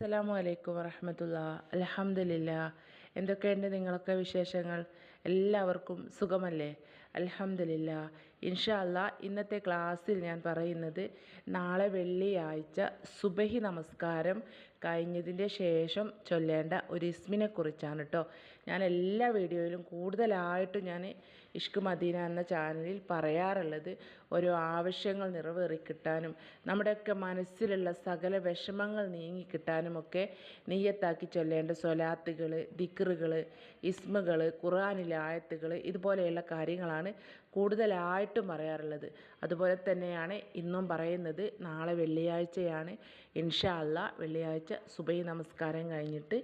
അസ്സലാമു അലൈക്കും വറഹമത്തുള്ള. അലഹമില്ല എന്തൊക്കെയുണ്ട് നിങ്ങളൊക്കെ വിശേഷങ്ങൾ? എല്ലാവർക്കും സുഖമല്ലേ? അലഹമില്ല ഇൻഷാ അല്ലാ ഇന്നത്തെ ക്ലാസ്സിൽ ഞാൻ പറയുന്നത് നാളെ വെള്ളിയാഴ്ച സുബഹി നമസ്കാരം കഴിഞ്ഞതിന്റെ ശേഷം ചൊല്ലേണ്ട ഒരു ഇസ്മിനെ കുറിച്ചാണ് കേട്ടോ ഞാൻ എല്ലാ വീഡിയോയിലും കൂടുതലായിട്ടും ഞാൻ ഇഷ്ക് മദീന എന്ന ചാനലിൽ പറയാറുള്ളത് ഓരോ ആവശ്യങ്ങൾ നിറവേറിക്കിട്ടാനും നമ്മുടെയൊക്കെ മനസ്സിലുള്ള സകല വിഷമങ്ങൾ നീങ്ങി കിട്ടാനുമൊക്കെ നീയത്താക്കി ചൊല്ലേണ്ട സ്വലാത്തുകൾ ദിക്റുകൾ ഇസ്മുകൾ ഖുർആാനിലെ ആയത്തുകൾ ഇതുപോലെയുള്ള കാര്യങ്ങളാണ് കൂടുതലായിട്ടും പറയാറുള്ളത്. അതുപോലെ തന്നെയാണ് ഇന്നും പറയുന്നത് നാളെ വെള്ളിയാഴ്ചയാണ്. ഇൻഷാ അല്ല വെള്ളിയാഴ്ച സുബൈ നമസ്കാരം കഴിഞ്ഞിട്ട്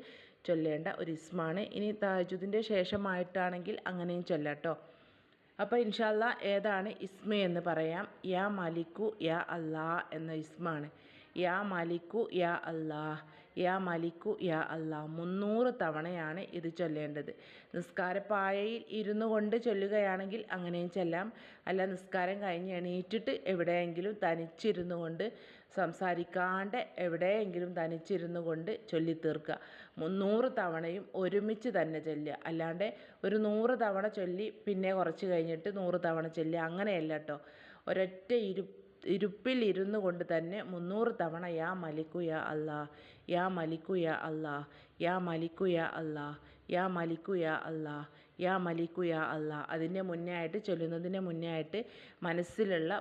ചൊല്ലേണ്ട ഒരു ഇസ്മാണ്. ഇനി താജുദിന്റെ ശേഷമായിട്ടാണെങ്കിൽ അങ്ങനെയും ചൊല്ലാട്ടോ. അപ്പോൾ ഇൻഷാല്ല ഏതാണ് ഇസ്മ എന്ന് പറയാം. യാ മലിക്കു യാ അല്ലാ എന്ന ഇസ്മാണ്. യാ മലിക്കു യാ അല്ലാ യാ മലിക്കു യാ അല്ലാ മുന്നൂറ് തവണയാണ് ഇത് ചൊല്ലേണ്ടത്. നിസ്കാരപ്പായയിൽ ഇരുന്നു കൊണ്ട് ചൊല്ലുകയാണെങ്കിൽ അങ്ങനെയും ചെല്ലാം. അല്ല നിസ്കാരം കഴിഞ്ഞ് എണീറ്റിട്ട് എവിടെയെങ്കിലും തനിച്ചിരുന്നു കൊണ്ട് സംസാരിക്കാണ്ട് എവിടെയെങ്കിലും തനിച്ചിരുന്നു കൊണ്ട് ചൊല്ലിത്തീർക്കുക. മുന്നൂറ് തവണയും ഒരുമിച്ച് തന്നെ ചൊല്ലുക. അല്ലാണ്ട് ഒരു നൂറ് തവണ ചൊല്ലി പിന്നെ കുറച്ച് കഴിഞ്ഞിട്ട് നൂറ് തവണ ചൊല്ലുക അങ്ങനെയല്ല കേട്ടോ ഒരൊറ്റ ഇരു ഇരുപ്പിൽ ഇരുന്നു കൊണ്ട് തന്നെ മുന്നൂറ് തവണ യാ മലിക്കു യാ അല്ലാ യാ മലിക്കു യാ അല്ലാ യാ മലിക്കു യാ അല്ലാ യാ മലിക്കു യാ അല്ലാ യാ മലിക്കു യാ അല്ലാ അതിന്റെ മുന്നേ ആയിട്ട് ചൊല്ലുന്നതിന്റെ മുന്നേ ആയിട്ട് മനസ്സിലുള്ള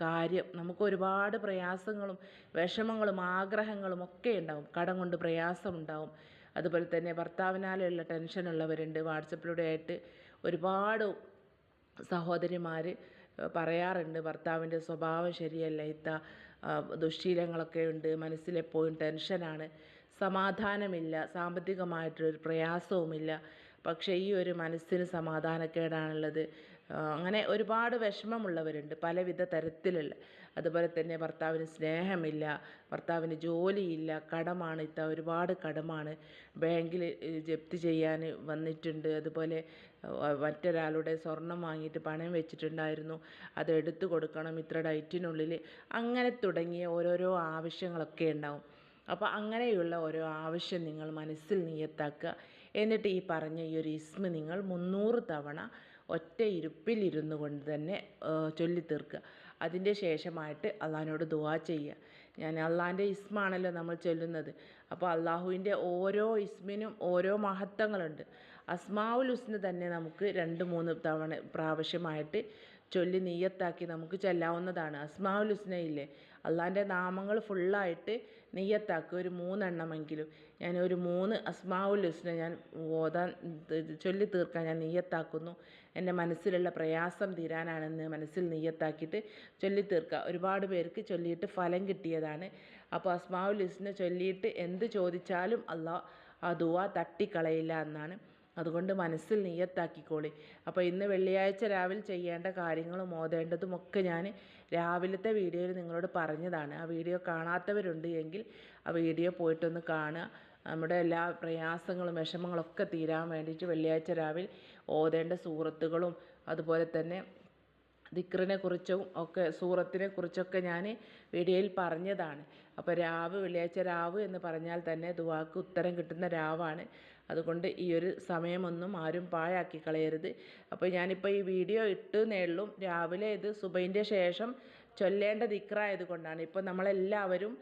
കാര്യം. നമുക്ക് ഒരുപാട് പ്രയാസങ്ങളും വിഷമങ്ങളും ആഗ്രഹങ്ങളും ഒക്കെ ഉണ്ടാവും. കടം കൊണ്ട് പ്രയാസം ഉണ്ടാവും. അതുപോലെ തന്നെ ഭർത്താവിനാലുള്ള ടെൻഷനുള്ളവരുണ്ട്. വാട്സപ്പിലൂടെ ആയിട്ട് ഒരുപാട് സഹോദരിമാർ പറയാറുണ്ട് ഭർത്താവിന്റെ സ്വഭാവം ശരിയല്ല ഇത്ത ദുശ്ശീലങ്ങളൊക്കെ ഉണ്ട് മനസ്സിലെപ്പോഴും ടെൻഷനാണ് സമാധാനമില്ല സാമ്പത്തികമായിട്ടൊരു പ്രയാസവുമില്ല പക്ഷേ ഈ ഒരു മനസ്സിന് സമാധാനക്കേടാണുള്ളത്. അങ്ങനെ ഒരുപാട് വിഷമമുള്ളവരുണ്ട് പലവിധ തരത്തിലുള്ള. അതുപോലെ തന്നെ ഭർത്താവിന് സ്നേഹമില്ല ഭർത്താവിന് ജോലിയില്ല കടമാണ് ഇത്ത ഒരുപാട് കടമാണ്. ബാങ്കിൽ ജപ്തി ചെയ്യാൻ വന്നിട്ടുണ്ട്. അതുപോലെ മറ്റൊരാളുടെ സ്വർണം വാങ്ങിയിട്ട് പണയം വെച്ചിട്ടുണ്ടായിരുന്നു. അത് എടുത്തു കൊടുക്കണം ഇത്ര ഡൈറ്റിനുള്ളിൽ. അങ്ങനെ തുടങ്ങിയ ഓരോരോ ആവശ്യങ്ങളൊക്കെ ഉണ്ടാവും. അപ്പോൾ അങ്ങനെയുള്ള ഓരോ ആവശ്യം നിങ്ങൾ മനസ്സിൽ നിയത്താക്കുക. എന്നിട്ട് ഈ പറഞ്ഞ ഈ ഒരു ഇസ്മ നിങ്ങൾ മുന്നൂറ് തവണ ഒറ്റ ഇരുപ്പിൽ ഇരുന്നു കൊണ്ട് തന്നെ ചൊല്ലി തീർക്കുക അതിന്റെ ശേഷമായിട്ട് അള്ളാഹിനോട് ദുവാ ചെയ്യുക. ഞാൻ അള്ളാഹിന്റെ ഇസ്മാണല്ലോ നമ്മൾ ചൊല്ലുന്നത്. അപ്പോൾ അള്ളാഹുവിന്റെ ഓരോ ഇസ്മിനും ഓരോ മഹത്വങ്ങളുണ്ട്. അസ്മാവുൽ ഹുസ്ന് തന്നെ നമുക്ക് രണ്ട് മൂന്ന് തവണ പ്രാവശ്യമായിട്ട് ചൊല്ലി നീയത്താക്കി നമുക്ക് ചെല്ലാവുന്നതാണ്. അസ്മാവുൽ ഹുസ്നയില്ലേ അള്ളാന്റെ നാമങ്ങൾ ഫുള്ളായിട്ട് നെയ്യത്താക്കുക ഒരു മൂന്നെണ്ണമെങ്കിലും. ഞാൻ ഒരു മൂന്ന് അസ്മാവുൽ ഹുസ്ന ഞാൻ ഓതാൻ ചൊല്ലി തീർക്കാൻ ഞാൻ നെയ്യത്താക്കുന്നു. എന്റെ മനസ്സിലുള്ള പ്രയാസം തീരാനാണെന്ന് മനസ്സിൽ നെയ്യത്താക്കിയിട്ട് ചൊല്ലി തീർക്കുക ഒരുപാട് പേർക്ക് ചൊല്ലിയിട്ട് ഫലം കിട്ടിയതാണ്. അപ്പോൾ അസ്മാവുൽ ഹുസ്ന ചൊല്ലിയിട്ട് എന്ത് ചോദിച്ചാലും അള്ളാഹ് ആ ദുവ തട്ടിക്കളയില്ല എന്നാണ്. അതുകൊണ്ട് മനസ്സിൽ നീയത്താക്കിക്കോളി. അപ്പോൾ ഇന്ന് വെള്ളിയാഴ്ച രാവിലെ ചെയ്യേണ്ട കാര്യങ്ങളും ഓതേണ്ടതും ഒക്കെ ഞാൻ രാവിലത്തെ വീഡിയോയിൽ നിങ്ങളോട് പറഞ്ഞതാണ്. ആ വീഡിയോ കാണാത്തവരുണ്ട് എങ്കിൽ ആ വീഡിയോ പോയിട്ടൊന്ന് കാണുക. നമ്മുടെ എല്ലാ പ്രയാസങ്ങളും വിഷമങ്ങളൊക്കെ തീരാൻ വേണ്ടിയിട്ട് വെള്ളിയാഴ്ച രാവിലെ ഓതേണ്ട സൂറത്തുകളും അതുപോലെ തന്നെ ദിക്റിനെ കുറിച്ചും ഒക്കെ സൂറത്തിനെ കുറിച്ചൊക്കെ ഞാൻ വീഡിയോയിൽ പറഞ്ഞതാണ്. അപ്പോൾ രാവ് വെള്ളിയാഴ്ച രാവ് എന്ന് പറഞ്ഞാൽ തന്നെ ദുവാക്ക് ഉത്തരം കിട്ടുന്ന രാവാണ്. അതുകൊണ്ട് ഈ ഒരു സമയമൊന്നും ആരും പാഴാക്കി കളയരുത്. അപ്പോൾ ഞാനിപ്പോൾ ഈ വീഡിയോ ഇട്ട് നേളും രാവിലെ ഇത് സുബൈന്റെ ശേഷം ചൊല്ലേണ്ട ദിക്റായത് കൊണ്ടാണ്. ഇപ്പോൾ നമ്മളെല്ലാവരും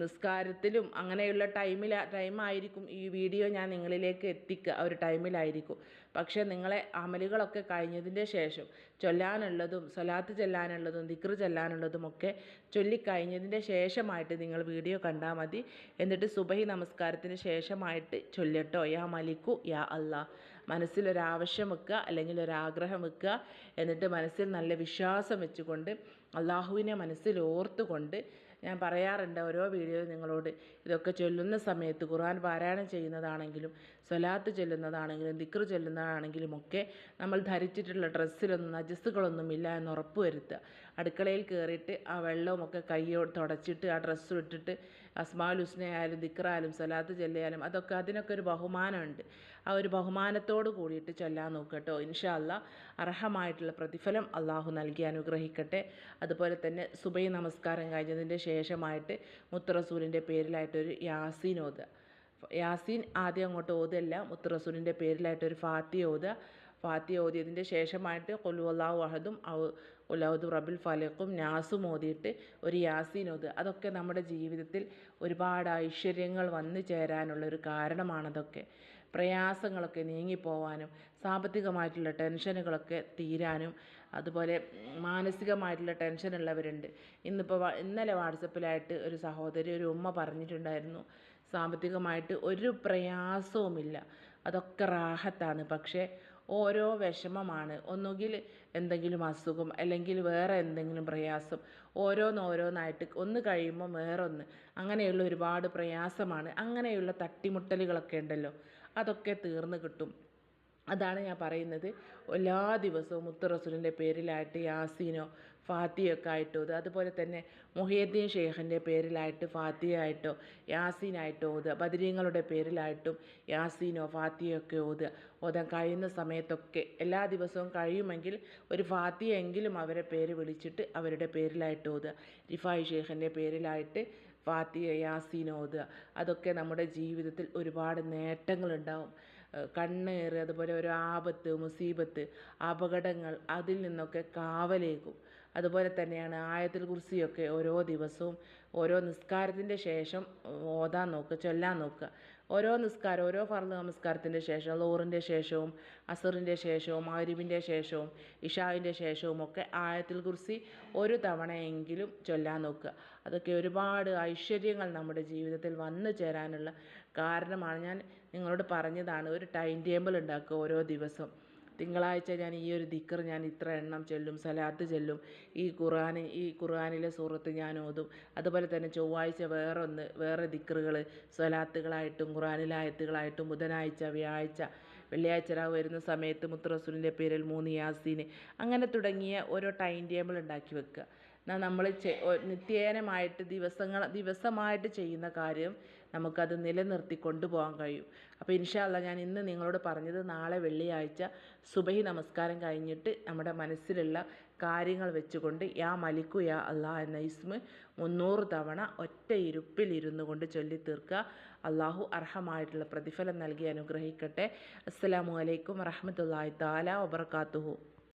നിസ്കാരത്തിലും അങ്ങനെയുള്ള ടൈമിൽ ടൈമായിരിക്കും ഈ വീഡിയോ ഞാൻ നിങ്ങളിലേക്ക് എത്തിക്കുക ആ ഒരു ടൈമിലായിരിക്കും. പക്ഷേ നിങ്ങളെ അമലുകളൊക്കെ കഴിഞ്ഞതിന്റെ ശേഷം ചൊല്ലാനുള്ളതും സ്വലാത്ത് ചെല്ലാനുള്ളതും ദിക്ർ ചെല്ലാനുള്ളതും ഒക്കെ ചൊല്ലിക്കഴിഞ്ഞതിന്റെ ശേഷമായിട്ട് നിങ്ങൾ വീഡിയോ കണ്ടാൽ മതി. എന്നിട്ട് സുബഹി നമസ്കാരത്തിന് ശേഷമായിട്ട് ചൊല്ലട്ടോ. യാ മലിക്കു യാ അല്ലാ മനസ്സിലൊരാവശ്യം വെക്കുക അല്ലെങ്കിൽ ഒരാഗ്രഹം വെക്കുക. എന്നിട്ട് മനസ്സിൽ നല്ല വിശ്വാസം വെച്ചുകൊണ്ട് അള്ളാഹുവിനെ മനസ്സിൽ ഓർത്തുകൊണ്ട് ഞാൻ പറയാറുണ്ട് ഓരോ വീഡിയോയിൽ നിങ്ങളോട് ഇതൊക്കെ ചൊല്ലുന്ന സമയത്ത് ഖുർആൻ പാരായണം ചെയ്യുന്നതാണെങ്കിലും സ്വലാത്ത് ചൊല്ലുന്നതാണെങ്കിലും ദിക്ർ ചൊല്ലുന്നതാണെങ്കിലും ഒക്കെ നമ്മൾ ധരിച്ചിട്ടുള്ള ഡ്രസ്സിലൊന്നും നജസ്സുകളൊന്നും ഇല്ല എന്ന് ഉറപ്പ് വരുത്തുക. അടുക്കളയിൽ കയറിയിട്ട് ആ വെള്ളമൊക്കെ കയ്യോ തുടച്ചിട്ട് ആ ഡ്രസ്സ് ഇട്ടിട്ട് അസ്മാൽ ഹുസ്നയായാലും ദിക്റായാലും സലാത്ത് ചെല്ലയാലും അതൊക്കെ അതിനൊക്കെ ഒരു ബഹുമാനമുണ്ട്. ആ ഒരു ബഹുമാനത്തോട് കൂടിയിട്ട് ചൊല്ലാൻ നോക്കട്ടോ. ഇൻഷാല്ല അർഹമായിട്ടുള്ള പ്രതിഫലം അള്ളാഹു നൽകി അനുഗ്രഹിക്കട്ടെ. അതുപോലെ തന്നെ സുബൈ നമസ്കാരം കഴിഞ്ഞതിന്റെ ശേഷമായിട്ട് മുത്തറസൂലിന്റെ പേരിലായിട്ടൊരു യാസീൻ ഓതുക. യാസീൻ ആദ്യം അങ്ങോട്ട് ഓതല്ല മുത്തറസൂലിന്റെ പേരിലായിട്ടൊരു ഫാത്തി ഓതുക. ഫാത്തി ഓതിയതിന്റെ ശേഷമായിട്ട് കൊല്ലു അള്ളാഹു അഹദും ഉലൗദ് റബിൽ ഫലക്കും നാസും ഓതിയിട്ട് ഒരു യാസീൻ ഓതുക അതൊക്കെ നമ്മുടെ ജീവിതത്തിൽ ഒരുപാട് ഐശ്വര്യങ്ങൾ വന്നു ചേരാനുള്ള ഒരു കാരണമാണതൊക്കെ. പ്രയാസങ്ങളൊക്കെ നീങ്ങിപ്പോവാനും സാമ്പത്തികമായിട്ടുള്ള ടെൻഷനുകളൊക്കെ തീരാനും അതുപോലെ മാനസികമായിട്ടുള്ള ടെൻഷനുള്ളവരുണ്ട്. ഇന്നിപ്പോൾ ഇന്നലെ വാട്സപ്പിലായിട്ട് ഒരു സഹോദരി ഒരു ഉമ്മ പറഞ്ഞിട്ടുണ്ടായിരുന്നു സാമ്പത്തികമായിട്ട് ഒരു പ്രയാസവുമില്ല അതൊക്കെ റാഹത്താണ്. പക്ഷേ ഓരോ വിഷമമാണ്. ഒന്നുകിൽ എന്തെങ്കിലും അസുഖം അല്ലെങ്കിൽ വേറെ എന്തെങ്കിലും പ്രയാസം ഓരോന്നോരോന്നായിട്ട് ഒന്ന് കഴിയുമ്പോൾ വേറൊന്ന്. അങ്ങനെയുള്ള ഒരുപാട് പ്രയാസമാണ്. അങ്ങനെയുള്ള തട്ടിമുട്ടലുകളൊക്കെ ഉണ്ടല്ലോ. അതൊക്കെ തീർന്നു കിട്ടും. അതാണ് ഞാൻ പറയുന്നത്. എല്ലാ ദിവസവും മുത്ത് റസൂലിന്റെ പേരിലായിട്ട് യാസീനോ ഫാത്തിയൊക്കെ ആയിട്ട് ഓതുക അതുപോലെ തന്നെ മുഹിയദ്ദീൻ ഷെയ്ഖിന്റെ പേരിലായിട്ട് ഫാത്തിയായിട്ടോ യാസീനായിട്ടോ ഓതുക ബദരീങ്ങളുടെ പേരിലായിട്ടും യാസീനോ ഫാത്തിയൊക്കെ ഓതുക ഓതാൻ കഴിയുന്ന സമയത്തൊക്കെ എല്ലാ ദിവസവും കഴിയുമെങ്കിൽ ഒരു ഫാത്തിയെങ്കിലും അവരെ പേര് വിളിച്ചിട്ട് അവരുടെ പേരിലായിട്ട് ഓതുക റിഫായി ഷെയ്ഖിന്റെ പേരിലായിട്ട് ഫാത്തിയ യാസീൻ ഓതുക അതൊക്കെ നമ്മുടെ ജീവിതത്തിൽ ഒരുപാട് നേട്ടങ്ങളുണ്ടാവും. കണ്ണേറ് അതുപോലെ ഒരു ആപത്ത് മുസീബത്ത് അപകടങ്ങൾ അതിൽ നിന്നൊക്കെ കാവലേകും. അതുപോലെ തന്നെയാണ് ആയത്തിൽ കുർസിയൊക്കെ ഓരോ ദിവസവും ഓരോ നിസ്കാരത്തിന്റെ ശേഷം ഓതാൻ നോക്കുക ചൊല്ലാൻ നോക്കുക. ഓരോ നിസ്കാരം ഓരോ ഫർദ് നമസ്കാരത്തിന്റെ ശേഷം ലോറിന്റെ ശേഷവും അസറിന്റെ ശേഷവും മഗ്രിബിന്റെ ശേഷവും ഇഷാവിന്റെ ശേഷവും ഒക്കെ ആയത്തിൽ കുറിച്ച് ഒരു തവണയെങ്കിലും ചൊല്ലാൻ നോക്കുക. അതൊക്കെ ഒരുപാട് ഐശ്വര്യങ്ങൾ നമ്മുടെ ജീവിതത്തിൽ വന്നു ചേരാനുള്ള കാരണമാണ്. ഞാൻ നിങ്ങളോട് പറഞ്ഞതാണ് ഒരു ടൈം ടേബിൾ ഉണ്ടാക്കുക ഓരോ ദിവസം തിങ്കളാഴ്ച ഞാൻ ഈ ഒരു ദിക്കർ ഞാൻ ഇത്ര എണ്ണം ചൊല്ലും സലാത്ത് ചൊല്ലും ഈ ഖുർആൻ ഈ ഖുർആനിലെ സൂറത്ത് ഞാൻ ഓതും. അതുപോലെ തന്നെ ചൊവ്വാഴ്ച വേറൊന്ന് വേറെ ദിക്കറുകൾ സലാത്തുകളായിട്ടും ഖുർആനിലെ ആയത്തുകളായിട്ടും ബുധനാഴ്ച വ്യാഴാഴ്ച വെള്ളിയാഴ്ച രാവ് വരുന്ന സമയത്ത് മുത്തറസൂലിന്റെ പേരിൽ മൂന്ന് യാസീന്. അങ്ങനെ തുടങ്ങിയ ഓരോ ടൈം ടേബിൾ ഉണ്ടാക്കി വെക്കുക. നമ്മൾ നിത്യേനമായിട്ട് ദിവസങ്ങൾ ദിവസമായിട്ട് ചെയ്യുന്ന കാര്യം നമുക്കത് നിലനിർത്തി കൊണ്ടുപോകാൻ കഴിയും. അപ്പോൾ ഇൻഷാല്ല ഞാൻ ഇന്ന് നിങ്ങളോട് പറഞ്ഞത് നാളെ വെള്ളിയാഴ്ച സുബഹി നമസ്കാരം കഴിഞ്ഞിട്ട് നമ്മുടെ മനസ്സിലുള്ള കാര്യങ്ങൾ വെച്ചുകൊണ്ട് യാ മലിക്കു യാ അള്ളാഹ് എന്ന ഇസ്മ് മുന്നൂറ് തവണ ഒറ്റ ഇരുപ്പിൽ ഇരുന്നു കൊണ്ട് ചൊല്ലി തീർക്കുക. അള്ളാഹു അർഹമായിട്ടുള്ള പ്രതിഫലം നൽകി അനുഗ്രഹിക്കട്ടെ. അസ്സലാമു അലൈക്കും വറഹമത്തല്ലാഹി താല വബർക്കാത്തുഹു